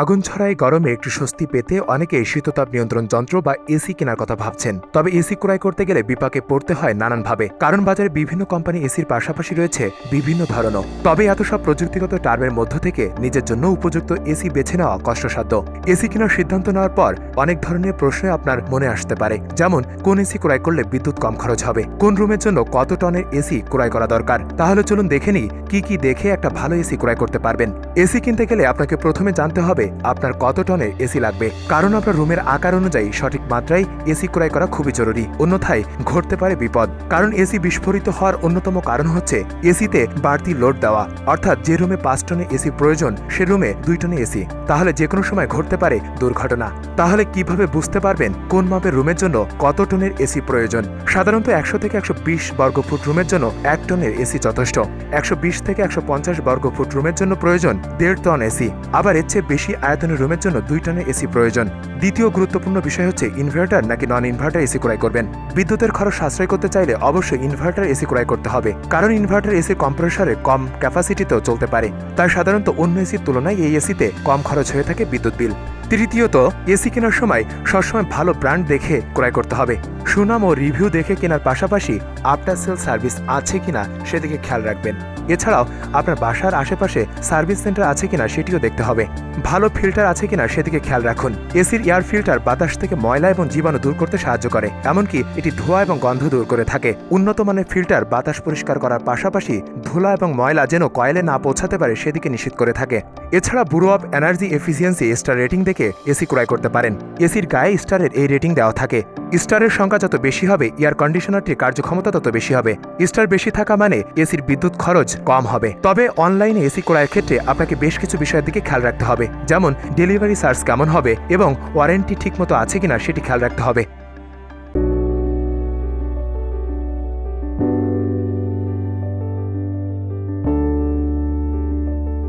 আগুন ছড়ায় গরমে একটু স্বস্তি পেতে অনেকে শীততাপ নিয়ন্ত্রণ যন্ত্র বা এসি কেনার কথা ভাবছেন। তবে এসি ক্রয় করতে গেলে বিপাকে পড়তে হয় নানানভাবে। কারণ বাজারে বিভিন্ন কোম্পানি এসির পাশাপাশি রয়েছে বিভিন্ন ধরনও। তবে এত সব প্রযুক্তিগত টার্মের মধ্য থেকে নিজের জন্য উপযুক্ত এসি বেছে নেওয়া কষ্টসাধ্য। এসি কেনার সিদ্ধান্ত নেওয়ার পর অনেক ধরনের প্রশ্ন আপনার মনে আসতে পারে। যেমন, কোন এসি ক্রয় করলে বিদ্যুৎ কম খরচ হবে? কোন রুমের জন্য কত টনের এসি ক্রয় করা দরকার? তাহলে চলুন দেখে নিই, কি কি দেখে একটা ভালো এসি ক্রয় করতে পারবেন। এসি কিনতে গেলে আপনাকে প্রথমে জানতে হবে আপনার কত টনের এসি লাগবে। কারণ আপনার রুমের আকার অনুযায়ী সঠিক মাত্রায় এসি ক্রয় করা খুবই জরুরি। অন্যথায় ঘটতে পারে বিপদ। কারণ এসি বিস্ফোরিত হওয়ার অন্যতম কারণ হচ্ছে এসিতে বাড়তি লোড দেওয়া। অর্থাৎ যে রুমে পাঁচ টনে এসি প্রয়োজন, সে রুমে দুই টনে এসি। তাহলে যে কোনো সময় ঘটতে পারে দুর্ঘটনা। তাহলে কীভাবে বুঝতে পারবেন কোন মাপের রুমের জন্য কত টনের এসি প্রয়োজন? সাধারণত একশো থেকে একশো বিশ বর্গফুট রুমের জন্য এক টনের এসি যথেষ্ট। একশো বিশ থেকে একশো পঞ্চাশ বর্গফুট রুমের জন্য প্রয়োজন দেড় টন এসি আবার এর চেয়ে বেশি আয়তনের রুমের জন্য দুই টনের এসি প্রয়োজন। দ্বিতীয় গুরুত্বপূর্ণ বিষয় হচ্ছে ইনভার্টার নাকি নন ইনভার্টার এসি ক্রয় করবেন। বিদ্যুতের খরচ সাশ্রয় করতে চাইলে অবশ্যই ইনভার্টার এসি ক্রয় করতে হবে। কারণ ইনভার্টার এসি কম্প্রেসারে কম ক্যাপাসিটিতেও চলতে পারে। তাই সাধারণত অন্য এসির তুলনায় এই এসিতে কম খরচ হয়ে থাকে বিদ্যুৎ বিল। তৃতীয়ত, এসি কেনার সময় সবসময় ভালো ব্র্যান্ড দেখে ক্রয় করতে হবে। সুনাম ও রিভিউ দেখে কেনার পাশাপাশি আফটার সেল সার্ভিস আছে কিনা সেদিকে খেয়াল রাখবেন। এছাড়াও, আপনার বাসার আশেপাশে সার্ভিস সেন্টার আছে কিনা সেটিও দেখতে হবে। ভালো ফিল্টার আছে কিনা সেদিকে খেয়াল রাখুন। এসির এয়ার ফিল্টার বাতাস থেকে ময়লা এবং জীবাণু দূর করতে সাহায্য করে। এমনকি এটি ধোঁয়া এবং গন্ধ দূর করে থাকে। উন্নত মানের ফিল্টার বাতাস পরিষ্কার করার পাশাপাশি ধুলা এবং ময়লা যেন কয়েলে না পৌঁছাতে পারে সেদিকে নিশ্চিত করে থাকে। এছাড়া bureau of energy efficiency star rating দেখে এসি ক্রয় করতে পারেন। এসির গায়ে স্টারের এই রেটিং দেওয়া থাকে। স্টারের সংখ্যা যত বেশি হবে, এয়ার কন্ডিশনারটির কার্যক্ষমতা তত বেশি হবে। স্টার বেশি থাকা মানে এসির বিদ্যুৎ খরচ কম হবে। তবে অনলাইনে এসি ক্রয়ের ক্ষেত্রে আপনাকে বেশ কিছু বিষয়ের দিকে খেয়াল রাখতে হবে। যেমন, ডেলিভারি চার্জ কেমন হবে এবং ওয়ারেন্টি ঠিকমতো আছে কিনা সেটি খেয়াল রাখতে হবে।